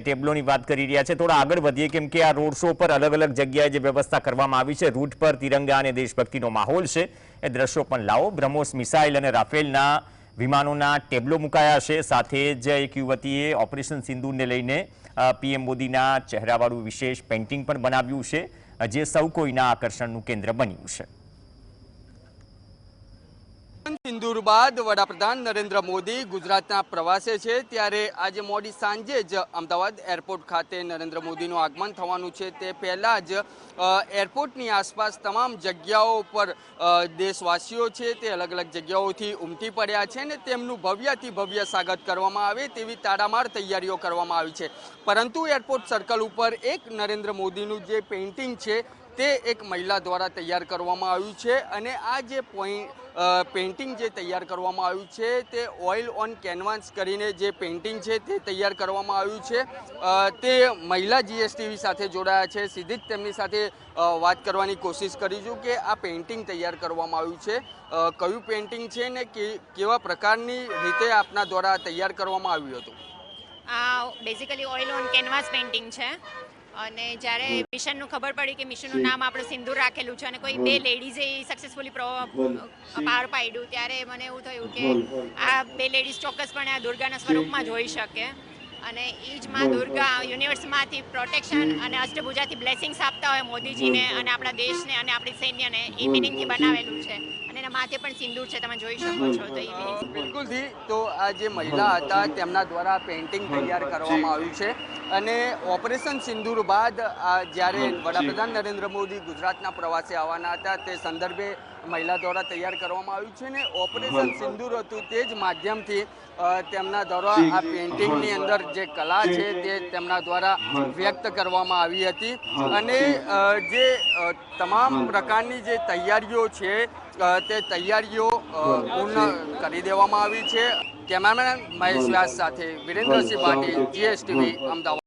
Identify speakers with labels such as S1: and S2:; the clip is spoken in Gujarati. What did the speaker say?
S1: ટેબલોની વાત કરી રહ્યા છે. થોડા આગળ વધીએ કેમ કે આ રોડ શો પર અલગ અલગ જગ્યાએ જે વ્યવસ્થા કરવામાં આવી છે, રૂટ પર તિરંગા અને દેશભક્તિનો માહોલ છે. એ દ્રશ્યો પણ લાવો. બ્રહ્મોસ મિસાઇલ અને રાફેલના વિમાનોના ટેબલો મુકાયા છે. સાથે જ એક યુવતીએ ઓપરેશન સિંધુને લઈને પીએમ મોદીના ચહેરાવાળું વિશેષ પેઇન્ટિંગ પણ બનાવ્યું છે. જે સૌ કોઈના આકર્ષણનું કેન્દ્ર બન્યું છે.
S2: સિંદૂર બાદ વડાપ્રધાન નરેન્દ્ર મોદી ગુજરાતના પ્રવાસે છે. ત્યારે આજે મોડી સાંજે જ અમદાવાદ એરપોર્ટ ખાતે નરેન્દ્ર મોદીનું આગમન થવાનું છે. તે પહેલાં જ એરપોર્ટની આસપાસ તમામ જગ્યાઓ પર દેશવાસીઓ છે તે અલગ અલગ જગ્યાઓથી ઉમટી પડ્યા છે ને તેમનું ભવ્યથી ભવ્ય સ્વાગત કરવામાં આવે તેવી તાડામાર તૈયારીઓ કરવામાં આવી છે. પરંતુ એરપોર્ટ સર્કલ ઉપર એક નરેન્દ્ર મોદીનું જે પેઇન્ટિંગ છે તે એક મહિલા દ્વારા તૈયાર કરવામાં આવ્યું છે અને આ જે પોઈન્ટ પેઇન્ટિંગ જે તૈયાર કરવામાં આવ્યું છે તે ઓઇલ ઓન કેનવાસ કરીને જે પેઇન્ટિંગ છે તે તૈયાર કરવામાં આવ્યું છે. તે મહિલા જીએસટીવી સાથે જોડાયા છે. સીધી જ તેમની સાથે વાત કરવાની કોશિશ કરીશું કે આ પેઇન્ટિંગ તૈયાર કરવામાં આવ્યું છે. કયું પેઇન્ટિંગ છે ને કેવા પ્રકારની રીતે આપના દ્વારા તૈયાર કરવામાં આવ્યું હતું?
S3: આ basically oil on canvas painting છે. અને જ્યારે મિશનનું ખબર પડી કે મિશનનું નામ આપણે સિંદૂર રાખેલું છે અને કોઈ બે લેડીઝે સક્સેસફુલી પાર પાડ્યું. ત્યારે મને એવું થયું કે આ બે લેડીઝ ચોક્કસપણે આ દુર્ગાના સ્વરૂપમાં જોઈ શકે. અને એ જ માં દુર્ગા યુનિવર્સમાંથી પ્રોટેક્શન અને અષ્ટભુજાથી બ્લેસિંગ્સ આપતા હોય મોદીજીને અને આપણા દેશને અને આપણી સૈન્યને એ મિનિંગથી બનાવેલું છે. અને એના માથે પણ સિંદૂર છે તમે જોઈ શકો છો તો એ મિનિંગ
S2: બિલકુલથી તો આ જે મહિલા હતા તેમના દ્વારા પેઇન્ટિંગ તૈયાર કરવામાં આવ્યું છે. અને ઓપરેશન સિંદૂર બાદ જ્યારે વડાપ્રધાન નરેન્દ્ર મોદી ગુજરાતના પ્રવાસે આવવાના હતા તે સંદર્ભે મહિલા દ્વારા તૈયાર કરવામાં આવ્યું છે ને ઓપરેશન સિંદૂર હતું તે જ માધ્યમથી તેમના દ્વારા આ પેઇન્ટિંગની અંદર જે કલા છે તે તેમના દ્વારા વ્યક્ત કરવામાં આવી હતી. અને જે. તમામ પ્રકારની જે તૈયારીઓ છે તે તૈયારીઓ પૂર્ણ કરી દેવામાં આવી છે. કેમેરામેન મહેશ વ્યાસ સાથે વિરેન્દ્રસિંહ પાટીલ જીએસટીવી અમદાવાદ.